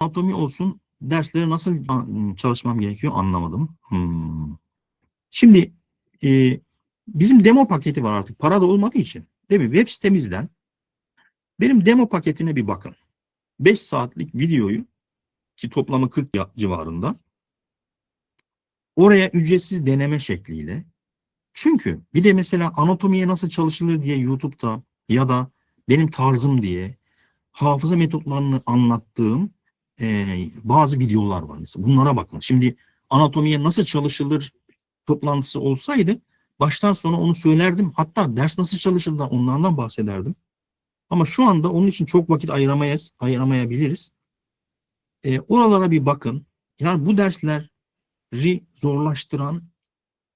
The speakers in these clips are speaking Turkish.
anatomi olsun derslere nasıl çalışmam gerekiyor anlamadım. Hmm. Şimdi e, bizim demo paketi var artık para da olmadığı için. Değil mi? Web sitemizden benim demo paketine bir bakın. 5 saatlik videoyu ki toplamı 40 ya- civarında oraya ücretsiz deneme şekliyle çünkü bir de mesela anatomiye nasıl çalışılır diye YouTube'da ya da benim tarzım diye hafıza metotlarını anlattığım eee, bazı videolar var mesela. Bunlara bakın. Şimdi anatomiye nasıl çalışılır toplantısı olsaydı baştan sona onu söylerdim. Hatta ders nasıl çalışılır onlardan bahsederdim. Ama şu anda onun için çok vakit ayıramayız, ayıramayabiliriz. Eee, oralara bir bakın. Yani bu dersleri zorlaştıran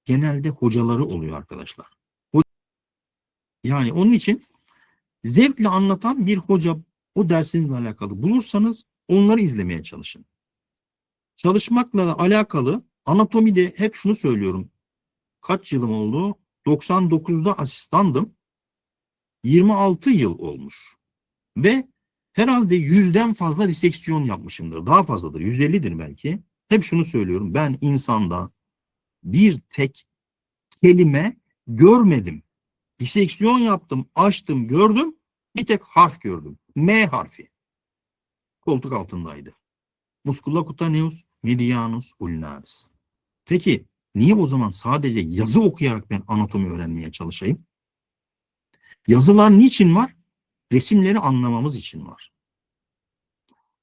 genelde hocaları oluyor arkadaşlar. Yani onun için zevkle anlatan bir hoca o dersinizle alakalı bulursanız onları izlemeye çalışın. Çalışmakla alakalı anatomide hep şunu söylüyorum. Kaç yılım oldu? 99'da asistandım. 26 yıl olmuş. Ve herhalde yüzden fazla diseksiyon yapmışımdır. Daha fazladır. 150'dir belki. Hep şunu söylüyorum. Ben insanda bir tek kelime görmedim. Diseksiyon yaptım, açtım, gördüm. Bir tek harf gördüm. M harfi. Koltuk altındaydı. Muscula cutaneus medianus ulnaris. Peki niye o zaman sadece yazı okuyarak ben anatomi öğrenmeye çalışayım? Yazılar niçin var? Resimleri anlamamız için var.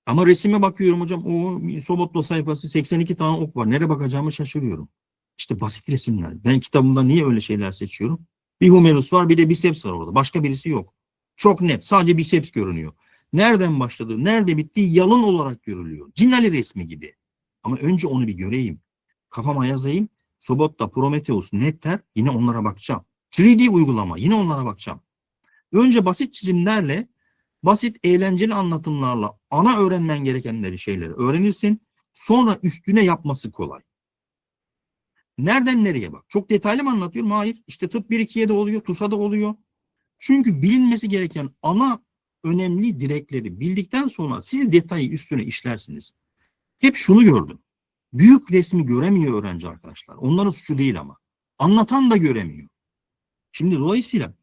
Ama resime bakıyorum hocam o Sobotlo sayfası 82 tane ok var. Nereye bakacağımı şaşırıyorum. İşte basit resimler. Ben kitabımda niye öyle şeyler seçiyorum? Bir humerus var bir de biceps var orada. Başka birisi yok. Çok net. Sadece biceps görünüyor. Nereden başladı, nerede bitti yalın olarak görülüyor. Cinali resmi gibi. Ama önce onu bir göreyim. Kafama yazayım. Sobotta, Prometheus, Netter yine onlara bakacağım. 3D uygulama yine onlara bakacağım. Önce basit çizimlerle, basit eğlenceli anlatımlarla ana öğrenmen gerekenleri şeyleri öğrenirsin. Sonra üstüne yapması kolay. Nereden nereye bak? Çok detaylı mı anlatıyorum? Hayır. İşte tıp 1-2'ye de oluyor, TUS'a da oluyor. Çünkü bilinmesi gereken ana önemli direkleri bildikten sonra siz detayı üstüne işlersiniz. Hep şunu gördüm. Büyük resmi göremiyor öğrenci arkadaşlar. Onların suçu değil ama. Anlatan da göremiyor. Şimdi dolayısıyla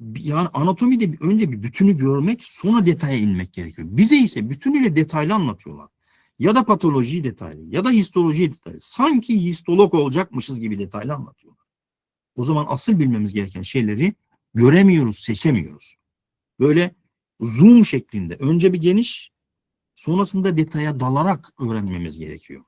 yani anatomide önce bir bütünü görmek sonra detaya inmek gerekiyor. Bize ise bütünüyle detaylı anlatıyorlar. Ya da patoloji detaylı ya da histoloji detaylı. Sanki histolog olacakmışız gibi detaylı anlatıyorlar. O zaman asıl bilmemiz gereken şeyleri göremiyoruz, seçemiyoruz. Böyle zoom şeklinde önce bir geniş sonrasında detaya dalarak öğrenmemiz gerekiyor.